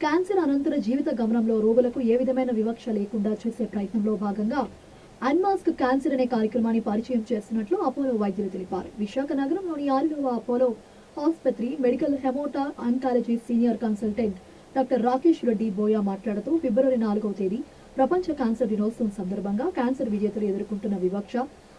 Cancer అనంతర జీవిత గమనంలో రోగులకు ఏ విధమైన వివక్ష లేకుండా చేసే ప్రయత్నంలో భాగంగా అన్మాస్క్ క్యాన్సర్ అనే కార్యక్రమాన్ని పరిచయం చేస్తున్నట్లు అపోలో వైద్యులు తెలిపారు. విశాఖ నగరంలోని ఆరుగవ అపోలో ఆసుపత్రి medical hemato oncology senior consultant doctor Rakesh Reddy Boya మాట్లాడుతూ ఫిబ్రవరి నాలుగవ తేదీ ప్రపంచ క్యాన్సర్ దినోత్సవం సందర్భంగా క్యాన్సర్ విజేతలు ఎదుర్కొంటున్న వివక్ష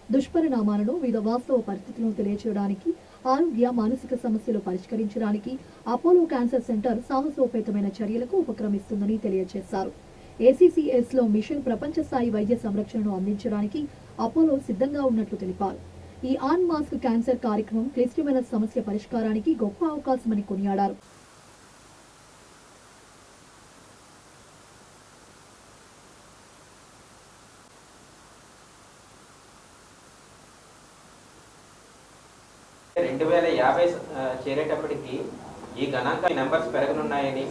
దుష్పరిణామాలను వివిధ వాస్తవ పరిస్థితులను తెలియచేయడానికి ఆరోగ్య మానసిక సమస్యలు పరిష్కరించడానికి అపోలో క్యాన్సర్ సెంటర్ సాహసోపేతమైన చర్యలకు ఉపక్రమిస్తుందని తెలియజేశారు. ఏసీసీఎస్లో మిషన్ ప్రపంచ స్థాయి వైద్య సంరక్షణను అందించడానికి అపోలో సిద్ధంగా ఉన్నట్లు తెలిపారు. ఈ ఆన్ మాస్క్ క్యాన్సర్ కార్యక్రమం క్లిష్టమైన సమస్య పరిష్కారానికి గొప్ప అవకాశమని కొనియాడారు. రెండు వేల యాభై చేరేటప్పటికి ఈ గణాంక నెంబర్స్ పెరగనున్నాయని.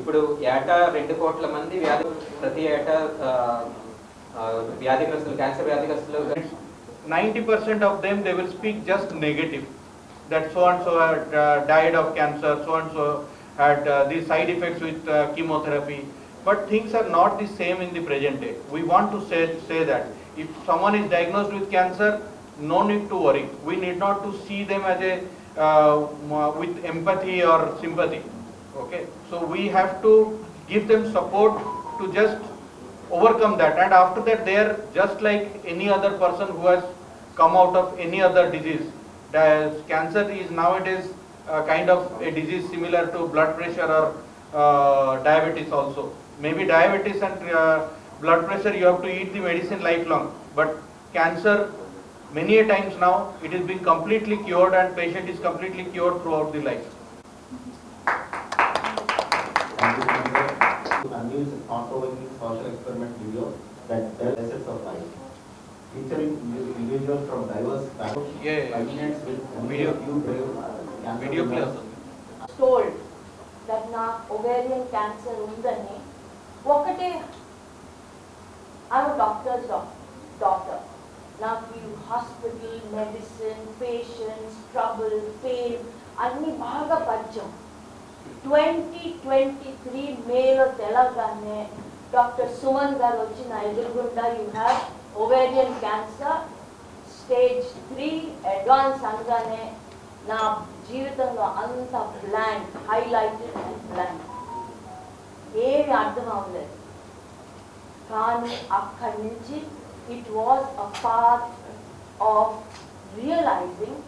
ఇప్పుడు ఏటా రెండు కోట్ల మంది వ్యాధి ప్రతి ఏటా వ్యాధిగ్రస్తులు క్యాన్సర్ వ్యాధిగ్రస్తులు ninety percent of them they will speak just negative that so and so died of cancer so and so had the side effects with chemotherapy but things are not the same in the present day we want to say say that if some is diagnosed with cancer no need to worry. We need not to see them as a uh, with empathy or sympathy. Okay? So we have to give them support to just overcome that. And after that they are just like any other person who has come out of any other disease. Di- cancer is nowadays uh, kind of a disease similar to blood pressure or uh, diabetes also. Maybe diabetes and uh, blood pressure you have to eat the medicine lifelong. But cancer many a times now it is being completely cured and patient is completely cured throughout the life and this number to unveil a thought-provoking social experiment video that tells essence of life. Featuring individuals from diverse backgrounds, Yeah, yeah, yeah. five minutes will Video. unveil a few brave cancer video play winners అవుతుంది told that నా ovarian cancer ఉందని ఒకటే ఆమె doctors doctor నాకు hospital medicine patients trouble pain అన్నీ బాగా పరిచయం. Twenty twenty three మేలో తెలవగానే డాక్టర్ సుమన్ గారు వచ్చి నా ఎదురుగుండా you have ovarian cancer stage three advance అనగానే నా జీవితంలో అంత బ్లాంక్ హైలైటెడ్ అండ్ బ్లాంక్ ఏమి అర్థం అవ్వలేదు. కానీ అక్కడి నుంచి it was a part of realizing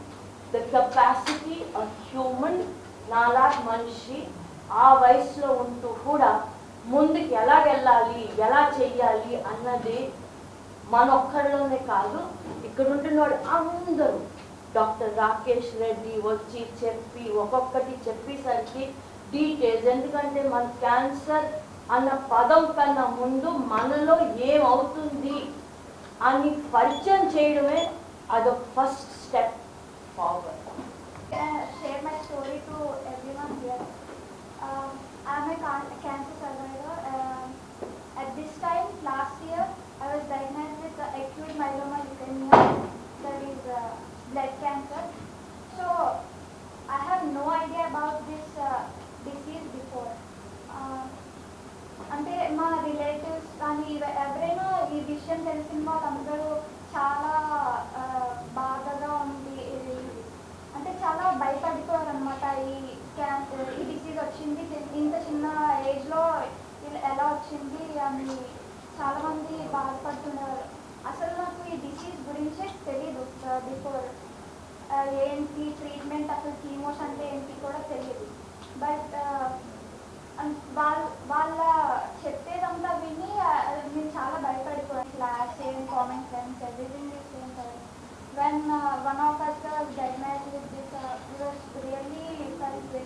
the capacity of human నాలా మనిషి ఆ వయసులో ఉంటూ కూడా ముందుకు ఎలా వెళ్ళాలి ఎలా చెయ్యాలి అన్నది మనొక్కరిలోనే కాదు ఇక్కడ ఉంటున్నవాడు అందరూ. డాక్టర్ రాకేష్ రెడ్డి వచ్చి చెప్పి ఒక్కొక్కటి చెప్పేసరికి డీటెయిల్స్ ఎందుకంటే మన క్యాన్సర్ అన్న పదం కన్నా ముందు మనలో ఏమవుతుంది? అని పరిచయం చేయడమే అదొక first step forward uh, share my story to everyone here. Um, I'm a can- cancer survivor. Um, at this time, last year, I was diagnosed with uh, acute myeloma leukemia, that is uh, blood cancer. So, I have no idea about this uh, disease before. Uh, అంటే మా relatives కానీ ఎవ- ఎవరైనా ఈ విషయం తెలిసిన వాళ్ళందరూ చాలా బాధగా ఉంది అంటే చాలా భయపడిపోయారు అనమాట ఈ క్యాన్సర్ ఈ డిసీజ్ వచ్చింది ఇంత చిన్న ఏజ్లో ఇలా ఎలా వచ్చింది అని చాలామంది బాధపడుతున్నారు. అసలు నాకు ఈ డిసీజ్ గురించే తెలియదు బిఫోర్ ఏంటి ట్రీట్మెంట్ అసలు కీమోస్ అంటే ఏంటి కూడా తెలియదు బట్ వాళ్ళ వాళ్ళ చెప్పేదంతా విని ఆ, నేను చాలా భయపడిపోయాను class same everything is same for us. when uh, one of us was diagnosed with this, uh, we was really felt very